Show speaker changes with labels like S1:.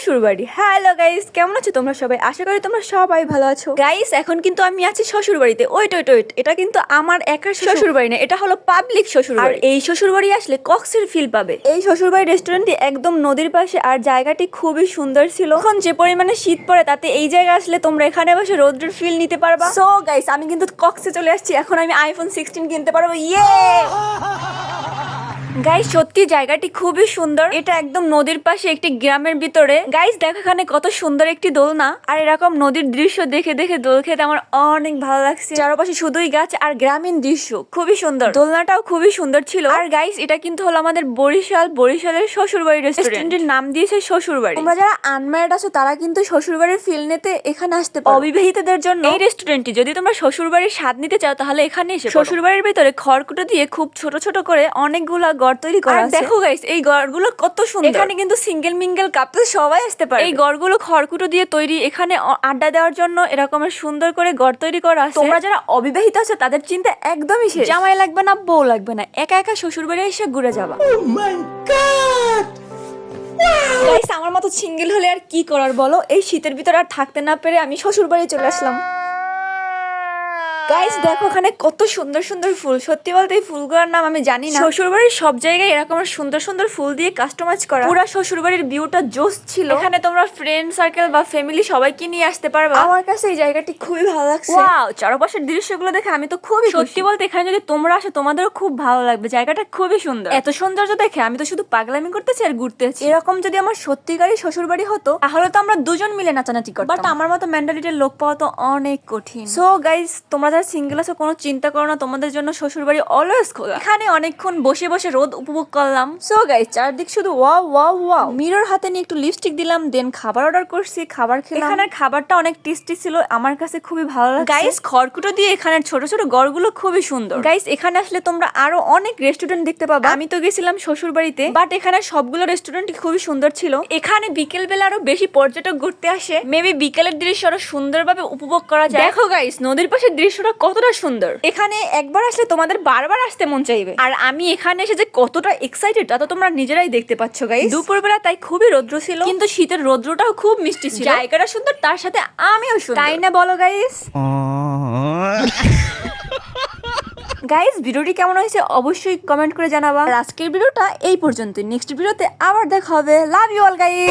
S1: শ্বশুর বাড়ি hello guys কেমন আছো তোমরা সবাই? আশা করি তোমরা সবাই ভালো আছো। গাইস এখন কিন্তু আমি আছি শ্বশুর বাড়িতে ওয়েট ওয়েট ওয়েট এটা কিন্তু আমার একার শ্বশুরবাড়ি না এটা হলো পাবলিক শ্বশুর বাড়ি এই শ্বশুরবাড়ি আসলে কক্সের ফিল পাবে। এই শ্বশুরবাড়ি রেস্টুরেন্টটি একদম নদীর পাশে আর জায়গাটি খুবই সুন্দর ছিল। এখন যে পরিমাণে শীত পড়ে তাতে এই জায়গায় আসলে তোমরা এখানে বসে রোদ্রের ফিল নিতে পারবা। সো গাইস আমি কিন্তু কক্সে চলে আসছি। এখন আমি আইফোন সিক্সটিন কিনতে পারব। ইয়ে গাইস সত্যি জায়গাটি খুবই সুন্দর। এটা একদম নদীর পাশে একটি গ্রামের ভিতরে। গাইস দেখো এখানে কত সুন্দর একটি দোলনা। আর এরকম নদীর দৃশ্য দেখে দেখে দোল খেতে আমার অনেক ভালো লাগছে। চারপাশে শুধুই গাছ আর গ্রামীণ দৃশ্য। খুবই সুন্দর। দোলনাটাও খুবই সুন্দর ছিল। আর গাইস এটা কিন্তু হলো আমাদের বরিশাল, বরিশালের শ্বশুর বাড়ি রেস্টুরেন্টের নাম দিয়েছে শ্বশুর বাড়ি তোমরা যারা আনম্যারিড আছো, তারা কিন্তু শ্বশুর বাড়ির ফিল নিতে এখানে আসতে পারো। অবিবাহিতদের জন্য এই রেস্টুরেন্টটি যদি তোমরা শ্বশুর বাড়ির স্বাদ নিতে চাও, তাহলে এখানে এসে। শ্বশুর বাড়ির ভিতরে খড়কুটো দিয়ে খুব ছোট ছোট করে অনেকগুলা ঘর তৈরি করা আছে। দেখো গাইস এই ঘরগুলো কত সুন্দর। এখানে কিন্তু সিঙ্গেল মিঙ্গেল কাপল সবাই আসতে পারে এই ঘরগুলো খড়কুটো দিয়ে তৈরি এখানে আড্ডা দেওয়ার জন্য এরকমের সুন্দর করে ঘর তৈরি করা আছে। তোমরা যারা অবিবাহিত আছো তাদের চিন্তা একদমই শেষ। জামাই লাগবে না বউ লাগবে না একা একা শ্বশুর বাড়ি এসে ঘুরে যাবা। গাইস আমার মতো সিঙ্গেল হলে আর কি করার বলো? এই শীতের ভিতরে আর থাকতে না পেরে আমি শ্বশুর বাড়ি চলে আসলাম। গাইস দেখো ওখানে কত সুন্দর সুন্দর ফুল। সত্যি বলতে এই ফুলগুলোর নাম আমি জানি না। শ্বশুর বাড়ির সব জায়গায় এরকম সুন্দর সুন্দর ফুল দিয়ে কাস্টমাইজ করা। পুরো শ্বশুর বাড়ির ভিউটা জোস ছিল। এখানে তোমরা ফ্রেন্ড সার্কেল বা ফ্যামিলি সবাইকে নিয়ে আসতে পারবে। আমার কাছে এই জায়গাটি খুবই ভালো লাগছে। ওয়াও চারপাশের দৃশ্যগুলো দেখে আমি তো খুবই সত্যি বলতে এখানে যদি তোমরা আসো তোমাদেরও খুব ভালো লাগবে। জায়গাটা খুবই সুন্দর। এত সৌন্দর্য দেখে আমি তো শুধু পাগলামি করতেছি আর ঘুরতে আছি এরকম যদি আমার সত্যিকারই শ্বশুরবাড়ি হতো তাহলে তো আমরা দুজন মিলে নাচানাচি করতাম। বাট আমার মতো মেন্টালিটির লোক পাওয়া তো অনেক কঠিন। সো গাইস তোমরা যারা সিঙ্গেল আছো, কোনো চিন্তা করো না, তোমাদের জন্য শ্বশুর বাড়ি অলওয়েজ খোলা। এখানে অনেকক্ষণ বসে বসে রোদ উপভোগ করলাম। সো গাইস চারদিক শুধু ওয়াও ওয়াও ওয়াও মিরর হাতে নিয়ে একটু লিপস্টিক দিলাম দেন খাবার অর্ডার করছি, খাবার খেলাম। এখানের খাবারটা অনেক টেস্টি ছিল, আমার কাছে খুবই ভালো লাগছে। গাইস খড়কুটো দিয়ে এখানের ছোট ছোট গড়গুলো খুবই সুন্দর। গাইস এখানে আসলে তোমরা আরও অনেক রেস্টুরেন্ট দেখতে পাবে। আমি তো গেছিলাম শ্বশুর বাড়িতে বাট এখানে সবগুলো রেস্টুরেন্ট খুবই সুন্দর ছিল। এখানে বিকেল বেলা আরও বেশি পর্যটক ঘুরতে আসে। মেবি বিকেলের দৃশ্য আরও সুন্দরভাবে উপভোগ করা যায়। দেখো গাইস নদীর পাশের দৃশ্যটা কতটা সুন্দর? এখানে একবার আসলে তোমাদের বারবার আসতে মন চাইবে। আর আমি এখানে এসে যে কতটা এক্সাইটেড তা তো তোমরা নিজেরাই দেখতে পাচ্ছ গাইস দুপুরবেলা তাই খুবই রৌদ্র ছিল। কিন্তু শীতের রৌদ্রটাও খুব মিষ্টি ছিল। জায়গাটা সুন্দর তার সাথে আমিও সুন্দর। তাই না বলো গাইস গাইস ভিডিওটি কেমন হয়েছে অবশ্যই কমেন্ট করে জানাবা। আর আজকের ভিডিওটা এই পর্যন্ত নেক্সট ভিডিওতে আবার দেখা হবে। Love you all guys